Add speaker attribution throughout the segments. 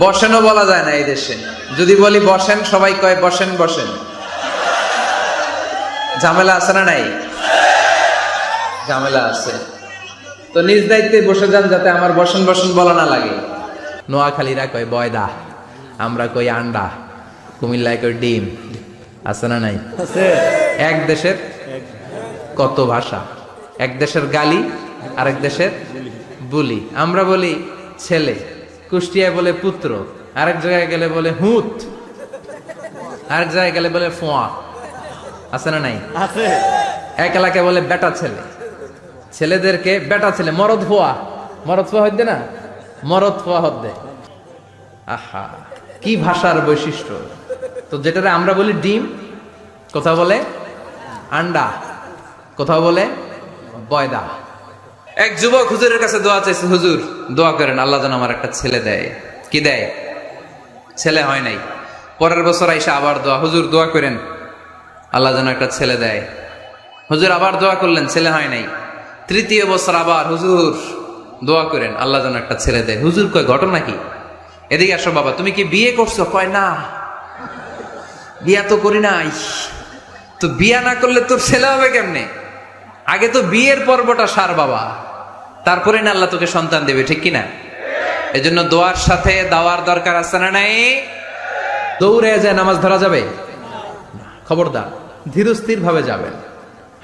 Speaker 1: বসেনও বলা যায় না এই দেশে। যদি বলি বসেন সবাই কয় বসেন বসেন। ঝামেলা আছে না নাই? ঝামেলা আছে। তো নিজ দায়িত্বে বসে যান যাতে আমার বসেন বসেন বলা না লাগে। নোয়াখালীরা কয় বয়দা আমরা কই আন্ডা কুমিল্লায় কই ডিম। আছে না নাই? এক দেশের কত ভাষা? এক দেশের গালি আরেক দেশের বুলি। আমরা বলি ছেলে। কুষ্টিয়ায় বলে পুত্র আরেক জায়গায় গেলে বলে হুত আরেক জায়গায় গেলে বলে ফোয়া। আছে না নাই?
Speaker 2: আছে।
Speaker 1: এক এলাকায় বলে বেটা ছেলে। ছেলেদেরকে বেটা ছেলে মরদ ফোয়া। মরদ ফোয়া হদ্দে না? মরদ ফোয়া হদ্দে আহা কি ভাষার বৈশিষ্ট্য। তো যেটারে আমরা বলি ডিম কোথাও বলে আন্ডা কোথাও বলে বয়দা। এক যুবক হুজুরের কাছে দোয়া চাইছে, হুজুর, দোয়া করেন, আল্লাহ যেন আমার একটা ছেলে দেয়। কি দেয়? ছেলে হয় নাই। পরের বছর আইসা আবার দোয়া, হুজুর, দোয়া করেন, আল্লাহ যেন একটা ছেলে দেয়। হুজুর আবার দোয়া করলেন, ছেলে হয় নাই। তৃতীয় বছর আবার, হুজুর, দোয়া করেন, আল্লাহ যেন একটা ছেলে দেয়। হুজুর কয়, ঘটনা কি? এদিকে আসো বাবা, তুমি কি বিয়ে করছ? কয়, না, বিয়া তো করি নাই। তো বিয়া না করলে তোর ছেলে হবে কেমনে? আগে তো বিয়ের পর্বটা সার বাবা। তারপরে না আল্লাহ তোকে সন্তান দেবে, ঠিক কিনা? এই জন্য দোয়ার সাথে দাওয়ার দরকার আছে না নাই? দৌড়ে যায় নামাজ ধরা যাবে? খবরদার ধীরস্থির ভাবে যাবেন।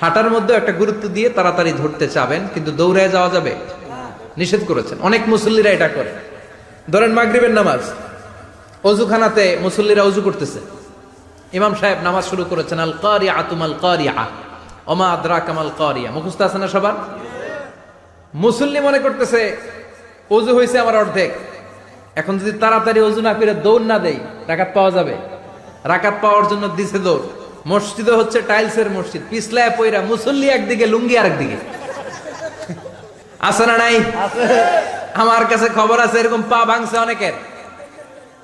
Speaker 1: হাঁটার মধ্যে একটা গুরুত্ব দিয়ে তাড়াতাড়ি ধরতে চাবেন, কিন্তু দৌড়ে যাওয়া যাবে? নিষেধ করেছেন। অনেক মুসল্লিরা এটা করে। ধরেন মাগরিবের নামাজ। অজুখানাতে মুসল্লিরা অজু করতেছে। ইমাম সাহেব নামাজ শুরু করেছেন আল কারিয়া আতুমাল কারিয়া ওমা আদ্রা কামাল কারিয়া। মুখস্থ আছে না সবার? মুসল্লি মনে করতেছে অজু হয়েছে আমার অর্ধেক। এখন যদি তাড়াতাড়ি অজু না করে দৌড় না দেই রাকাত পাওয়া যাবে? রাকাত পাওয়ার জন্য দিছে দৌড়। মসজিদও হচ্ছে টাইলসের মসজিদ। পিছলায় পয়রা মুসল্লি একদিকে লুঙ্গি আরেকদিকে। আছে না নাই? আমার কাছে খবর আছে এরকম পা ভাঙছে অনেকের।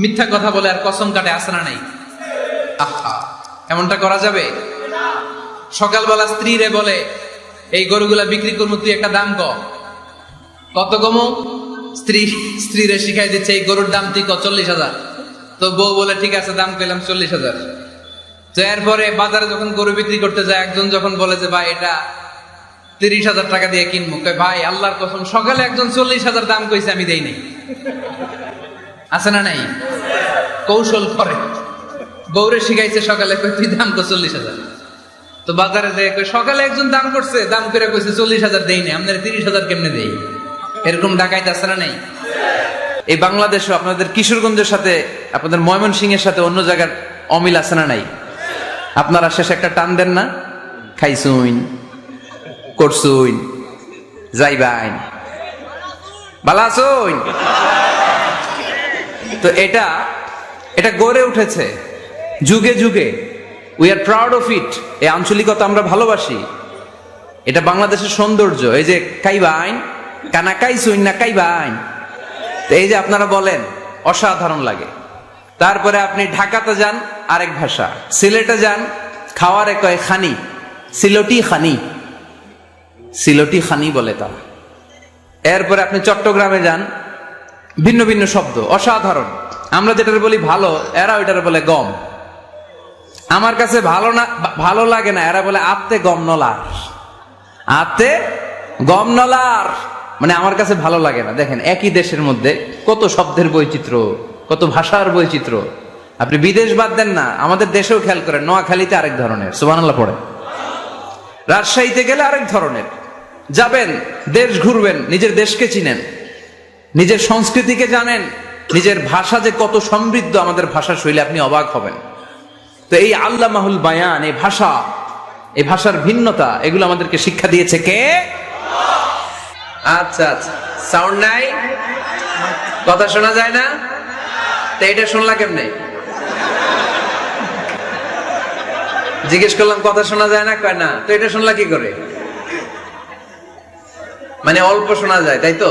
Speaker 1: মিথ্যা কথা বলে আর কসম কাটে আসে না নাই। আহা, এমনটা করা যাবে? সকালবেলা স্ত্রীরে বলে, এই গরুগুলা বিক্রি করব, তুই একটা দাম ক কত কম? স্ত্রী, স্ত্রীরে শিখাই দিচ্ছে, এই গরুর দাম তুই ক চল্লিশ হাজার। তো বউ বলে, ঠিক আছে, দাম পেলাম চল্লিশ হাজার। তো এরপরে বাজারে যখন গরু বিক্রি করতে যায়, একজন যখন বলে যে, ভাই, এটা তিরিশ হাজার টাকা দিয়ে কিনবো। ভাই, আল্লাহর কসম, সকালে একজন চল্লিশ হাজার দাম কইছে, আমি দেই নাই। আছে না নাই? কৌশল করে। বউরে শিখাইছে সকালে তুই দাম কর চল্লিশ হাজার। তো বাজারে যে সকালে একজন দাম করছে, দাম করে কইছে চল্লিশ হাজার দেই নাই, আপনার তিরিশ হাজার কেমনে দেই? এরকম ডাকাইতে আছে না নাই? এই বাংলাদেশও আপনাদের কিশোরগঞ্জের সাথে, আপনাদের ময়মনসিং এর সাথে অন্য জায়গার অমিল আছে না নাই? আপনারা শেষে একটা টান দেন না? খাইছুইন করছুইন যাইবাইন। ভালো আছুইন। তো এটা এটা গড়ে উঠেছে। যুগে যুগে। We are proud of it এই আঞ্চলিকতা আমরা ভালোবাসি। এটা বাংলাদেশের সৌন্দর্য। এই যে কাইবাইন কানা কাইছুইন না কাইবাইন তো এই যে আপনারা বলেন, অসাধারণ লাগে। তারপরে আপনি ঢাকাতে যান, আরেক ভাষা। সিলেটে যান, খাওয়ারে কয় খানি। সিলটি খানি। সিলটি খানি বলে তা। এরপরে আপনি চট্টগ্রামে যান ভিন্ন ভিন্ন শব্দ, অসাধারণ। আমরা যেটার বলি ভালো, এরা ওইটার বলে গম। আমার কাছে ভালো না, ভালো লাগে না, এরা বলে আত্মে গম নলার। আত্মে গম নলার। মানে আমার কাছে ভালো লাগে না। দেখেন, একই দেশের মধ্যে কত শব্দের বৈচিত্র্য, কত ভাষার বৈচিত্র্য। আপনি বিদেশ বাদ দেন না, আমাদের দেশেও খেয়াল করেন, নোয়াখালীতে আরেক ধরনের, সুবহানাল্লাহ পড়ে। রাজশাহীতে গেলে আরেক ধরনের। যাবেন, দেশ ঘুরবেন, নিজের দেশকে চিনেন। নিজের সংস্কৃতিকে জানেন, নিজের ভাষা যে কত সমৃদ্ধ আমাদের ভাষা শৈলী, আপনি অবাক হবেন। তো এই আল্লাহ মাহুল বায়ান, এই ভাষা, এই ভাষার ভিন্নতা, এগুলো আমাদেরকে শিক্ষা দিয়েছে কে? আচ্ছা আচ্ছা। সাউন্ড নাই? কথা শোনা যায় না? তো এটা শুনলা কেমনে? জিজ্ঞেস করলাম, কথা শোনা যায় না? কয় না। তো এটা শুনলা কি করে? মানে অল্প শোনা যায়, তাই তো?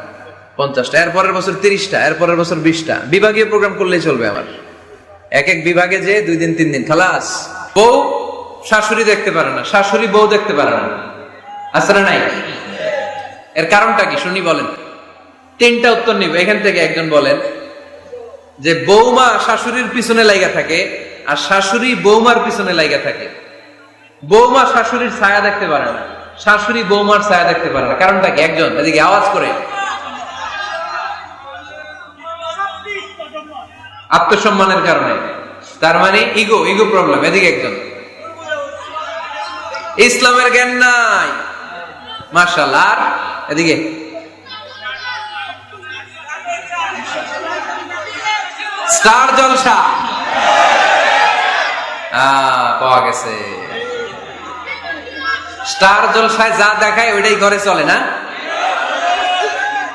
Speaker 1: পঞ্চাশটা এরপরের বছর তিরিশটা এরপরের বছর বিশটা বিভাগীয় প্রোগ্রাম করলেই চলবে আমার এক এক বিভাগে যে দুই দিন, তিন দিন। খালাস, বউ, শাশুড়ি দেখতে পারে না। শাশুড়ি বউ দেখতে পারে না। না নাই? এর কারণটা কি? শুনি বলেন। তিনটা উত্তর নিব। এখান থেকে একজন বলেন যে, বৌমা শাশুড়ির পিছনে লাইগা থাকে আর শাশুড়ি বৌমার পিছনে লাইগা থাকে। বৌমা শাশুড়ির ছায়া দেখতে পারে না। শাশুড়ি বৌমার ছায়া দেখতে পারে না। কারণটা কি? একজন। এদিকে আওয়াজ করে। আত্মসম্মানের কারণে। তার মানে ইগো ইগো প্রবলেম এদিকে একজন। ইসলামের জ্ঞান নাই। মার্শাল আর এদিকে। স্টার জলসা। পাওয়া গেছে। স্টার জলসায় যা দেখায় ওইটাই ঘরে চলে না?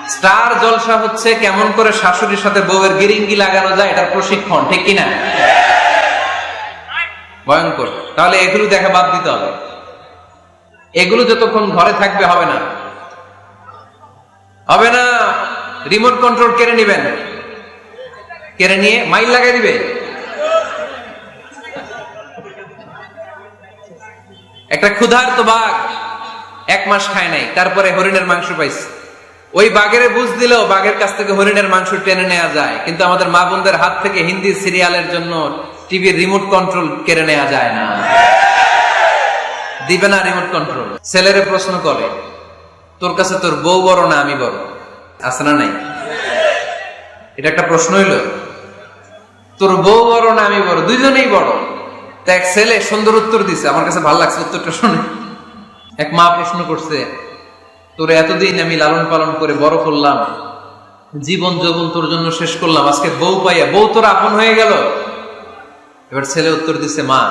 Speaker 1: স্টার জলসা হচ্ছে কেমন করে শাশুড়ির সাথে বউয়ের গিরিঙ্গি লাগানো যায় এটার প্রশিক্ষণ, ঠিক কিনা? ভয়ঙ্কর। তাহলে এগুলো দেখা বাদ দিতে হবে। এগুলো যতক্ষণ ঘরে থাকবে হবে না। হবে না রিমোট কন্ট্রোল কেড়ে নিবেন। কেড়ে নিয়ে মাইল লাগাই দিবে। একটা ক্ষুধার্ত বাঘ এক মাস খায় নাই, তারপরে হরিণের মাংস পাইছে। ওই বাঘের বুঝ দিলেও বাঘের কাছ থেকে হরিণের মাংস টেনে নেওয়া যায়। কিন্তু আমাদের মা বোনদের হাত থেকে হিন্দি সিরিয়ালের জন্য টিভির রিমোট কন্ট্রোল কেড়ে নেওয়া যায় না। দিবে না রিমোট কন্ট্রোল ছেলেরে প্রশ্ন করে, তোর কাছে তোর বউ বড় না আমি বড়? আছে না নাই? এটা একটা প্রশ্ন হইল। তোর বউ বড় না আমি বড়? দুইজনেই বড়? তা এক ছেলে সুন্দর উত্তর দিছে। আমার কাছে ভালো লাগছে উত্তরটা শুনে। এক মা প্রশ্ন করছে তোর এতদিন আমি লালন পালন করে বড় করলাম, জীবন যৌবন তোর জন্য শেষ করলাম, আজকে বউ পাইয়া, বউ তোর আপন হয়ে গেল। এবার ছেলে উত্তর দিছে, মা,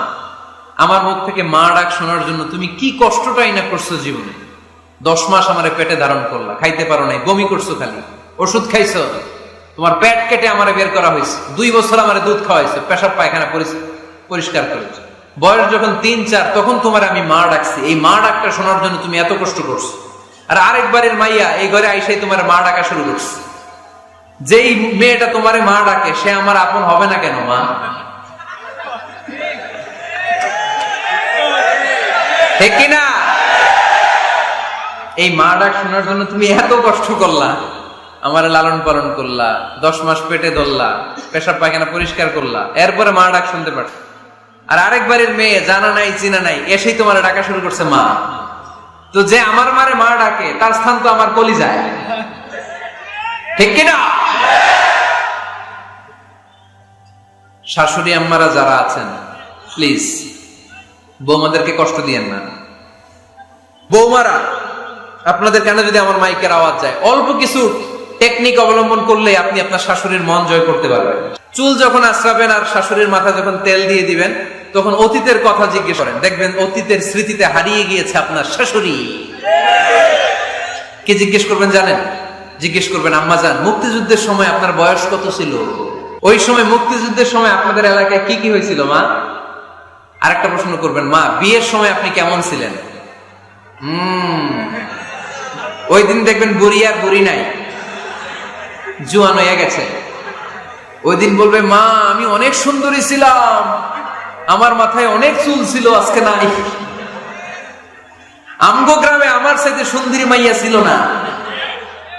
Speaker 1: আমার মুখ থেকে মা ডাক শোনার জন্য তুমি কি কষ্টটাই না করছ জীবনে? দশ মাস আমার পেটে ধারণ করলা, খাইতে পারো নাই, বমি করছ খালি, ওষুধ খাইছো, তোমার পেট কেটে আমার বের করা হয়েছে, দুই বছর আমার দুধ খাওয়াইছে, পেশাব পায়খানা পরিষ্কার করেছে। বয়স যখন তিন চার, তখন তোমার আমি মা ডাকছি, এই মা ডাকটা শোনার জন্য তুমি এত কষ্ট করছ। আর আরেকবারের মাইয়া এই ঘরে আইসাই তোমার মা ডাকা শুরু করছে। যেই মেয়েটা তোমারে মা ডাকে, সে আমার আপন হবে না কেন, মা? কিনা এই মা ডাক শোনার জন্য তুমি এত কষ্ট করলা, আমার লালন পালন করলা, দশ মাস পেটে ধরলা, পেশাব পায়খানা পরিষ্কার করলা, এরপরে মা ডাক শুনতে পারত আর আরেকবারের মেয়ে জানা নাই, চিনা নাই, এসেই তোমার ডাকা শুরু করছে মা। তো যে আমার মারে মা ডাকে, তার স্থান তো আমার কলি যায় ঠিক কিনা? শাশুড়ি আম্মারা যারা আছেন প্লিজ বৌমাদেরকে কষ্ট দিয়েন না। বৌমারা, আপনাদের কেন যদি আমার মাইকের আওয়াজ যায়? অল্প কিছু টেকনিক অবলম্বন করলে আপনি আপনার শাশুড়ির মন জয় করতে পারবেন। চুল যখন আশ্রাবেন আর শাশুড়ির মাথা যখন তেল দিয়ে দিবেন তখন অতীতের কথা জিজ্ঞেস করেন, দেখবেন অতীতের স্মৃতিতে হারিয়ে গিয়েছে আপনার শাশুড়ি? কে জিজ্ঞেস করবেন জানেন? জিজ্ঞেস করবেন, আম্মা যান মুক্তিযুদ্ধের সময় আপনার বয়স কত ছিল? ওই সময় মুক্তিযুদ্ধের সময় আপনাদের এলাকায় কি কি হয়েছিল, মা? আরেকটা প্রশ্ন করবেন, মা, বিয়ের সময় আপনি কেমন ছিলেন? হুম। ওই দিন দেখবেন বুড়ি আর বুড়ি নাই। জুয়ান হয়ে গেছে। ওই দিন বলবে, মা, আমি অনেক সুন্দরী ছিলাম। আমার মাথায় অনেক চুল ছিল আজকে নাই। আমগো গ্রামে আমার সাথে সুন্দরী মাইয়া ছিল না।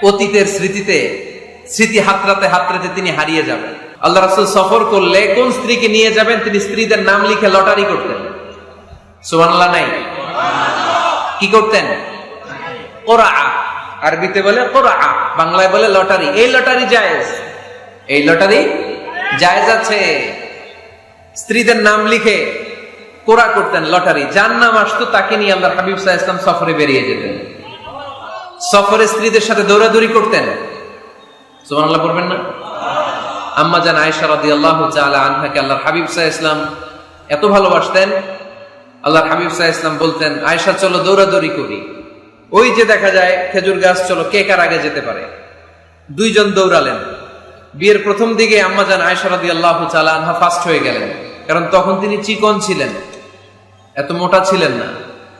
Speaker 1: অতীতের স্মৃতিতে, স্মৃতি হাতরাতে হাতরাতে তিনি হারিয়ে যাবেন। আল্লাহ রাসুল সফর করলে কোন স্ত্রীকে নিয়ে যাবেন, তিনি স্ত্রীদের নাম লিখে লটারি করতেন। সুবহানাল্লাহ নাই? কি করতেন? কোরআ। আরবিতে বলে কোরআ, বাংলায় বলে লটারি। এই লটারি জায়েজ? এই লটারি জায়েজ আছে। স্ত্রীদের নাম লিখে কোরা করতেন লটারি। যার নাম আসতো, তাকে নিয়ে আল্লাহ হাবিব সাহা ইসলাম সফরে বেরিয়ে যেতেন। সফরে স্ত্রীদের সাথে দৌড়াদৌড়ি করতেন। সুবহানাল্লাহ পড়বেন না? আম্মা জান আয়েশা রাদিয়াল্লাহু তাআলা আনহাকে আল্লাহর হাবিব সাহা ইসলাম এত ভালোবাসতেন। আল্লাহর হাবিব সাহা ইসলাম বলতেন, আয়েশা, চলো দৌড়াদৌড়ি করি। ওই যে দেখা যায়, খেজুর গাছ, চলো, কে কার আগে যেতে পারে? দুইজন দৌড়ালেন। বিয়ের প্রথম দিকে আম্মা জান আয়েশা রাদিয়াল্লাহু তাআলা আনহা ফার্স্ট হয়ে গেলেন। কারণ তখন তিনি চিকন ছিলেন, এত মোটা ছিলেন না।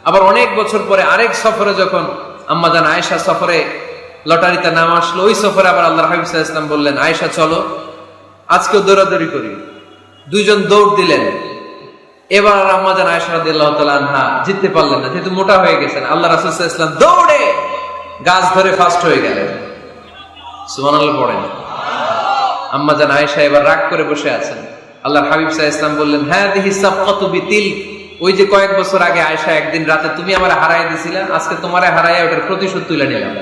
Speaker 1: আবার অনেক বছর পরে আরেক সফরে যখন আম্মা জান আয়েশা সফরে লটারিতে নাম আসলো, ওই সফরে আবার আল্লাহ হাবিব ইসলাম বললেন, আয়েশা, চলো, আজকেও দৌড়াদৌড়ি করি। দুইজন দৌড় দিলেন। এবার আর আম্মা আয়েশা রাদিয়াল্লাহু তাআলা আনহা জিততে পারলেন না, যেহেতু মোটা হয়ে গেছেন। আল্লাহ রাসূল ইসলাম দৌড়ে গাছ ধরে ফার্স্ট হয়ে গেলেন। সুবহানাল্লাহ পড়েন। আম্মা জান আয়েশা এবার রাগ করে বসে আছেন। আল্লাহর হাবিব সাল্লাল্লাহু ইসলাম বললেন হ্যাঁ দিহি সাফকাতু বিতিল ওই যে কয়েক বছর আগে আয়েশা একদিন রাতে, তুমি আমারে হারাই দিছিলা, আজকে তোমারে হারাইয়া ওটার প্রতিশোধ তুলে নিলাম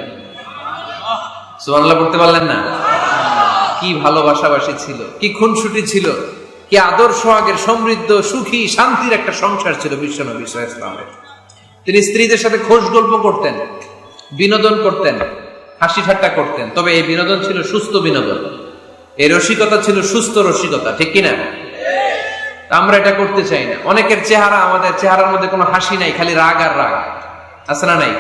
Speaker 1: সুবহানাল্লাহ, পড়তে পারলেন না? কি ভালোবাসাবাসী ছিল, কি খুনসুটি ছিল, কি আদর্শ আগের সমৃদ্ধ, সুখী, শান্তির একটা সংসার ছিল বিশ্ব নবী ইসলামের তিনি স্ত্রীদের সাথে খোশ গল্প করতেন, বিনোদন করতেন, হাসি ঠাট্টা করতেন। তবে এই বিনোদন ছিল সুস্থ বিনোদন। এই রসিকতা ছিল সুস্থ রসিকতা, ঠিক কিনা? আমরা এটা করতে চাই না। অনেকের চেহারা আমাদের চেহারার মধ্যে কোনো হাসি নাই, খালি রাগ আর রাগ। আছে না নাই?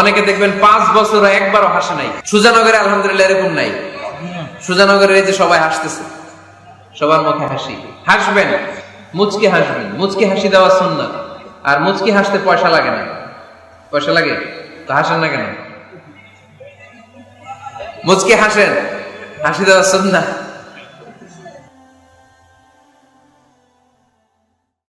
Speaker 1: অনেকে দেখবেন পাঁচ বছর একবারও হাসে নাই। সুজানগরে আলহামদুলিল্লাহ এরকম নাই। সুজানগরের এই যে সবাই হাসতেছে, সবার মুখে হাসি। হাসবেন, মুচকি হাসবেন। মুচকি হাসি দেওয়া সুন্নাত। আর মুচকি হাসতে পয়সা লাগে না। পয়সা লাগে? তো হাসেন না কেন? মুচকি হাসেন। হাসি দেওয়া সুন্নাত